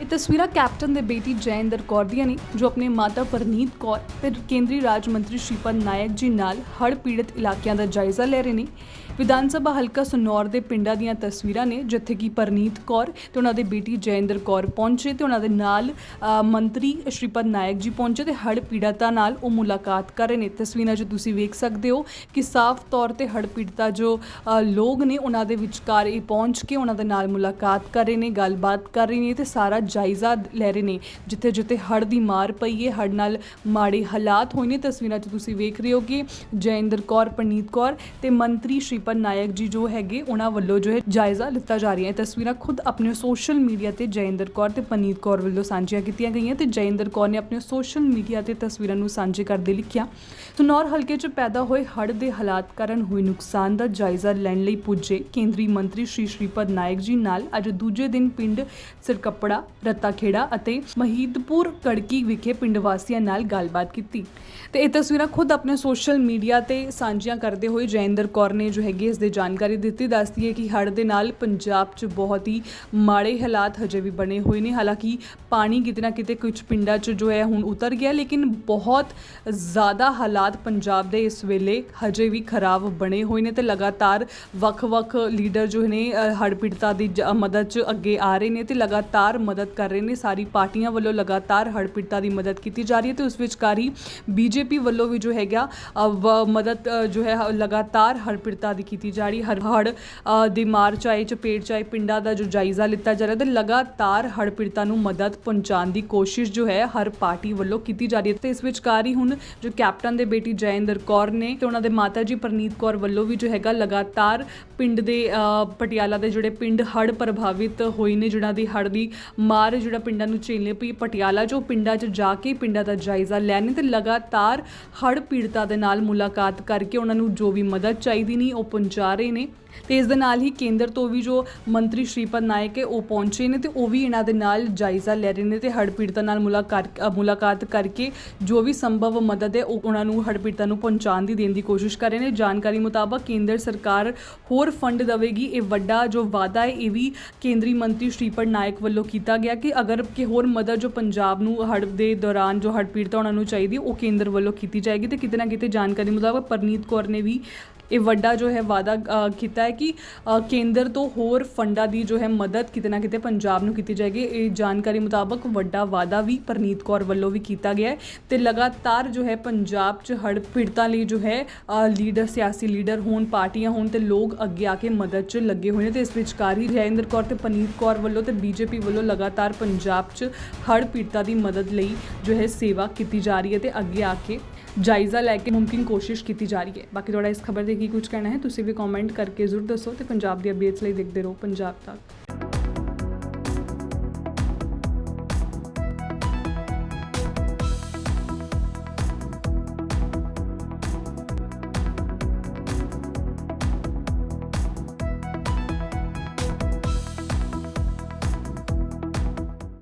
ਇਹ ਤਸਵੀਰਾਂ ਕੈਪਟਨ ਦੇ ਬੇਟੀ ਜੈਇੰਦਰ ਕੌਰ ਦੀਆਂ ਨੇ, ਜੋ ਆਪਣੇ ਮਾਤਾ ਪਰਨੀਤ ਕੌਰ ਤੇ ਕੇਂਦਰੀ ਰਾਜ ਮੰਤਰੀ ਸ਼੍ਰੀਪਦ ਨਾਇਕ ਜੀ ਨਾਲ ਹੜ੍ਹ ਪੀੜਤ ਇਲਾਕਿਆਂ ਦਾ ਜਾਇਜ਼ਾ ਲੈ ਰਹੇ ਨੇ। ਵਿਧਾਨ ਸਭਾ ਹਲਕਾ ਸਨੌਰ ਦੇ ਪਿੰਡਾਂ ਦੀਆਂ ਤਸਵੀਰਾਂ ਨੇ, ਜਿੱਥੇ ਕਿ ਪਰਨੀਤ ਕੌਰ ਤੇ ਉਹਨਾਂ ਦੇ ਬੇਟੀ ਜੈਇੰਦਰ ਕੌਰ ਪਹੁੰਚੇ ਤੇ ਉਹਨਾਂ ਦੇ ਨਾਲ ਮੰਤਰੀ ਸ਼੍ਰੀਪਦ ਨਾਇਕ ਜੀ ਪਹੁੰਚੇ ਤੇ ਹੜ੍ਹ ਪੀੜਤਾਂ ਨਾਲ ਉਹ ਮੁਲਾਕਾਤ ਕਰ ਰਹੇ ਨੇ। ਤਸਵੀਰਾਂ 'ਚ ਤੁਸੀਂ ਵੇਖ ਸਕਦੇ ਹੋ ਕਿ ਸਾਫ਼ ਤੌਰ ਤੇ ਹੜ੍ਹ ਪੀੜਤਾ ਜੋ ਲੋਕ ਨੇ, ਉਹਨਾਂ ਦੇ ਵਿਚਕਾਰ ਇਹ ਪਹੁੰਚ ਕੇ ਉਹਨਾਂ ਦੇ ਨਾਲ ਮੁਲਾਕਾਤ ਕਰ ਰਹੇ ਨੇ, ਗੱਲਬਾਤ ਕਰ ਰਹੇ ਨੇ ਤੇ ਸਾਰਾ ਜਾਇਜ਼ਾ ਲੈ ਰਹੇ ਨੇ। ਜਿੱਥੇ ਜਿੱਥੇ ਹੜ੍ਹ ਦੀ ਮਾਰ ਪਈ ਹੈ ਹੜ੍ਹ ਨਾਲ ਮਾੜੇ ਹਾਲਾਤ ਹੋਏ ਨੇ ਤਸਵੀਰਾਂ 'ਚ ਤੁਸੀਂ ਵੇਖ ਰਹੇ ਹੋ ਕਿ ਜੈਇੰਦਰ ਕੌਰ ਪਰਨੀਤ ਕੌਰ ਤੇ ਮੰਤਰੀ ਸ਼੍ਰੀਪਦ ਨਾਇਕ ਜੀ ਜੋ ਹੈਗੇ, ਉਹਨਾਂ ਵੱਲੋਂ ਜੋ ਹੈ ਜਾਇਜ਼ਾ ਲਿੱਤਾ ਜਾ ਰਿਹਾ ਹੈ। ਤਸਵੀਰਾਂ ਖੁਦ ਆਪਣੇ ਸੋਸ਼ਲ ਮੀਡੀਆ ਤੇ ਜੈਇੰਦਰ ਕੌਰ ਤੇ ਪਰਨੀਤ ਕੌਰ ਵੱਲੋਂ ਸਾਂਝੀਆਂ ਕੀਤੀਆਂ ਗਈਆਂ ਤੇ ਜੈਇੰਦਰ ਕੌਰ ਨੇ ਆਪਣੇ ਸੋਸ਼ਲ ਮੀਡੀਆ ਤੇ ਤਸਵੀਰਾਂ ਨੂੰ ਸਾਂਝੇ ਕਰਦੇ ਲਿਖਿਆ ਸਨੌਰ ਹਲਕੇ 'ਚ ਪੈਦਾ ਹੋਏ ਹੜ੍ਹ ਦੇ ਹਾਲਾਤ ਕਾਰਨ ਹੋਏ ਨੁਕਸਾਨ ਦਾ ਜਾਇਜ਼ਾ ਲੈਣ ਲਈ ਪੁੱਜੇ ਕੇਂਦਰੀ ਮੰਤਰੀ ਸ਼੍ਰੀ ਸ਼੍ਰੀਪਦ ਨਾਇਕ ਜੀ ਨਾਲ ਅੱਜ ਦੂਜੇ ਦਿਨ ਪਿੰਡ ਸਿਰਕੱਪੜਾ ਰੱਤਾਖੇੜਾ ਅਤੇ ਮਹੀਦਪੁਰ ਕੜਕੀ ਵਿਖੇ ਪਿੰਡ ਵਾਸੀਆਂ ਨਾਲ ਗੱਲਬਾਤ ਕੀਤੀ। ਤੇ ਇਹ ਤਸਵੀਰਾਂ ਖੁਦ ਆਪਣੇ ਸੋਸ਼ਲ ਮੀਡੀਆ ਤੇ ਸਾਂਝੀਆਂ ਕਰਦੇ ਹੋਏ ਜੈਇੰਦਰ ਕੌਰ ਨੇ ਜੋ ਹੈਗੀ ਇਸ ਦੀ ਜਾਣਕਾਰੀ ਦਿੱਤੀ, ਦੱਸਦੀ ਹੈ ਕਿ ਹੜ੍ਹ ਦੇ ਨਾਲ ਪੰਜਾਬ 'ਚ ਬਹੁਤ ਹੀ ਮਾੜੇ ਹਾਲਾਤ ਹਜੇ ਵੀ ਬਣੇ ਹੋਏ ਨੇ। ਹਾਲਾਂਕਿ ਪਾਣੀ ਕਿਤੇ ਨਾ ਕਿਤੇ ਕੁਝ ਪਿੰਡਾਂ 'ਚ ਜੋ ਹੈ ਹੁਣ ਉਤਰ ਗਿਆ, ਲੇਕਿਨ ਬਹੁਤ ਜ਼ਿਆਦਾ ਹਾਲਾਤ ਪੰਜਾਬ ਦੇ ਇਸ ਵੇਲੇ ਹਜੇ ਵੀ ਖਰਾਬ ਬਣੇ ਹੋਏ ਨੇ ਤੇ ਲਗਾਤਾਰ ਵੱਖ-ਵੱਖ ਲੀਡਰ ਜੋ ਨੇ ਹੜ੍ਹ ਪੀੜਤਾਂ ਦੀ ਜ- ਮਦਦ 'ਚ ਅੱਗੇ ਆ ਰਹੇ ਨੇ ਤੇ ਲਗਾਤਾਰ ਮਦਦ ਕਰ ਰਹੇ ਨੇ। ਸਾਰੀ ਪਾਰਟੀਆਂ ਵੱਲੋਂ ਲਗਾਤਾਰ ਹੜ੍ਹ ਪੀੜਤਾਂ ਦੀ ਮਦਦ ਕੀਤੀ ਜਾ ਰਹੀ ਹੈ ਤੇ ਉਸ ਵਿਚਕਾਰ ਹੀ ਬੀਜੇਪੀ ਵੱਲੋਂ ਵੀ ਜੋ ਹੈਗਾ ਮਦਦ ਜੋ ਹੈ ਲਗਾਤਾਰ ਹੜ੍ਹ ਪੀੜਤਾਂ ਦੀ ਕੀਤੀ ਜਾ ਰਹੀ ਹਰ ਹੜ੍ਹ ਦੀ ਮਾਰ ਚਾਹੇ ਚਪੇਟ ਚਾਹੇ ਪਿੰਡਾਂ ਦਾ ਜੋ ਜਾਇਜ਼ਾ ਲਿੱਤਾ ਜਾ ਰਿਹਾ ਤੇ ਲਗਾਤਾਰ ਹੜ੍ਹ ਪੀੜਤਾਂ ਨੂੰ ਮਦਦ ਪਹੁੰਚਾਉਣ ਦੀ ਕੋਸ਼ਿਸ਼ ਜੋ ਹੈ, ਹਰ ਪਾਰਟੀ ਵੱਲੋਂ ਕੀਤੀ ਜਾ ਰਹੀ ਹੈ। ਤੇ ਇਸ ਵਿਚਕਾਰ ਹੀ ਹੁਣ ਜੋ ਕੈਪਟਨ ਦੇ ਬੇਟੀ ਜੈਇੰਦਰ ਕੌਰ ਨੇ ਤੇ ਉਹਨਾਂ ਦੇ ਮਾਤਾ ਜੀ ਪਰਨੀਤ ਕੌਰ ਵੱਲੋਂ ਵੀ ਜੋ ਹੈਗਾ, ਲਗਾਤਾਰ ਪਿੰਡ ਦੇ ਪਟਿਆਲਾ ਦੇ ਜਿਹੜੇ ਪਿੰਡ ਹੜ੍ਹ ਪ੍ਰਭਾਵਿਤ ਹੋਏ ਨੇ ਜਿਹੜਾ ਦੀ ਹੜ੍ਹ ਦੀ ਮਾਰ ਜਿਹੜਾ ਪਿੰਡਾਂ ਨੂੰ ਝੇਲਣੇ ਪਈ ਪਟਿਆਲਾ, ਜੋ ਪਿੰਡਾਂ 'ਚ ਜਾ ਕੇ ਪਿੰਡਾਂ ਦਾ ਜਾਇਜ਼ਾ ਲੈਣੇ ਤੇ ਲਗਾਤਾਰ ਹੜ੍ਹ ਪੀੜਤਾਂ ਦੇ ਨਾਲ ਮੁਲਾਕਾਤ ਕਰਕੇ ਉਹਨਾਂ ਨੂੰ ਜੋ ਵੀ ਮਦਦ ਚਾਹੀਦੀ ਨਹੀਂ, ਉਹ ਪਹੁੰਚਾ ਰਹੇ ਨੇ। ਤੇ ਇਸ ਦੇ ਨਾਲ ਹੀ ਕੇਂਦਰ ਤੋਂ ਵੀ ਜੋ ਮੰਤਰੀ ਸ਼੍ਰੀਪਦ ਨਾਇਕ ਹੈ, ਉਹ ਪਹੁੰਚੇ ਨੇ ਤੇ ਉਹ ਵੀ ਇਹਨਾਂ ਦੇ ਨਾਲ ਜਾਇਜ਼ਾ ਲੈ ਰਹੇ ਨੇ ਤੇ ਹੜ੍ਹ ਪੀੜਤਾਂ ਨਾਲ ਮੁਲਾਕਾਤ ਮੁਲਾਕਾਤ ਕਰਕੇ ਜੋ ਵੀ ਸੰਭਵ ਮਦਦ ਹੈ, ਉਹ ਉਹਨਾਂ ਨੂੰ ਹੜ੍ਹ ਪੀੜਤਾਂ ਨੂੰ ਪਹੁੰਚਾਉਣ ਦੀ ਦੇਣ ਦੀ ਕੋਸ਼ਿਸ਼ ਕਰ ਰਹੇ ਨੇ। ਜਾਣਕਾਰੀ ਮੁਤਾਬਕ ਕੇਂਦਰ ਸਰਕਾਰ ਹੋਰ ਫੰਡ ਦੇਵੇਗੀ। ਇਹ ਵੱਡਾ ਜੋ ਵਾਅਦਾ ਹੈ, ਇਹ ਵੀ ਕੇਂਦਰੀ ਮੰਤਰੀ ਸ਼੍ਰੀਪਦ ਨਾਇਕ ਵੱਲੋਂ ਕੀਤਾ ਗਿਆ ਕਿ ਅਗਰ ਕਿ ਹੋਰ ਮਦਦ ਜੋ ਪੰਜਾਬ ਨੂੰ ਹੜ੍ਹ ਦੇ ਦੌਰਾਨ ਜੋ ਹੜ੍ਹ ਪੀੜਤਾਂ ਉਹਨਾਂ ਨੂੰ ਚਾਹੀਦੀ, ਉਹ ਕੇਂਦਰ ਵੱਲੋਂ ਕੀਤੀ ਜਾਏਗੀ ਤੇ ਕਿਤੇ ਨਾ ਕਿਤੇ ਜਾਣਕਾਰੀ ਮੁਤਾਬਕ ਪਰਨੀਤ ਕੌਰ ਨੇ ਵੀ ਇਹ ਵੱਡਾ ਜੋ ਹੈ ਵਾਅਦਾ ਕੀਤਾ ਹੈ ਕਿ ਕੇਂਦਰ ਤੋਂ ਹੋਰ ਫੰਡਾਂ ਦੀ ਜੋ ਹੈ ਮਦਦ ਕਿਤੇ ਨਾ ਕਿਤੇ ਪੰਜਾਬ ਨੂੰ ਕੀਤੀ ਜਾਏਗੀ। ਇਹ ਜਾਣਕਾਰੀ ਮੁਤਾਬਕ ਵੱਡਾ ਵਾਅਦਾ ਵੀ ਪਰਨੀਤ ਕੌਰ ਵੱਲੋਂ ਵੀ ਕੀਤਾ ਗਿਆ ਹੈ ਤੇ ਲਗਾਤਾਰ ਜੋ ਹੈ ਪੰਜਾਬ 'ਚ ਹੜ੍ਹ ਪੀੜਤਾਂ ਲਈ ਜੋ ਹੈ ਲੀਡਰ, ਸਿਆਸੀ ਲੀਡਰ ਹੋਣ, ਪਾਰਟੀਆਂ ਹੋਣ ਤੇ ਲੋਕ ਅੱਗੇ ਆ ਕੇ ਮਦਦ 'ਚ ਲੱਗੇ ਹੋਏ ਨੇ ਤੇ ਇਸ ਵਿਚਕਾਰ ਹੀ ਜੈਇੰਦਰ ਕੌਰ ਤੇ ਪਰਨੀਤ ਕੌਰ ਵੱਲੋਂ ਤੇ ਬੀਜੇਪੀ ਵੱਲੋਂ ਲਗਾਤਾਰ ਪੰਜਾਬ 'ਚ ਹੜ੍ਹ ਪੀੜਤਾਂ ਦੀ ਮਦਦ ਲਈ ਜੋ ਹੈ ਸੇਵਾ ਕੀਤੀ ਜਾ ਰਹੀ ਹੈ ਤੇ ਅੱਗੇ ਆ ਕੇ ਜਾਇਜ਼ਾ ਲੈ ਕੇ ਮੁਮਕਿਨ ਕੋਸ਼ਿਸ਼ ਕੀਤੀ ਜਾ ਰਹੀ ਹੈ। ਬਾਕੀ ਤੁਹਾਡਾ ਇਸ ਖਬਰ ਦੇ ਕੀ ਕੁਝ ਕਹਿਣਾ ਹੈ, ਤੁਸੀਂ ਵੀ ਕਮੈਂਟ ਕਰਕੇ ਜ਼ਰੂਰ ਦੱਸੋ ਤੇ ਪੰਜਾਬ ਦੀ ਅਪਡੇਟਸ ਲਈ ਦੇਖਦੇ ਰਹੋ ਪੰਜਾਬ ਤੱਕ।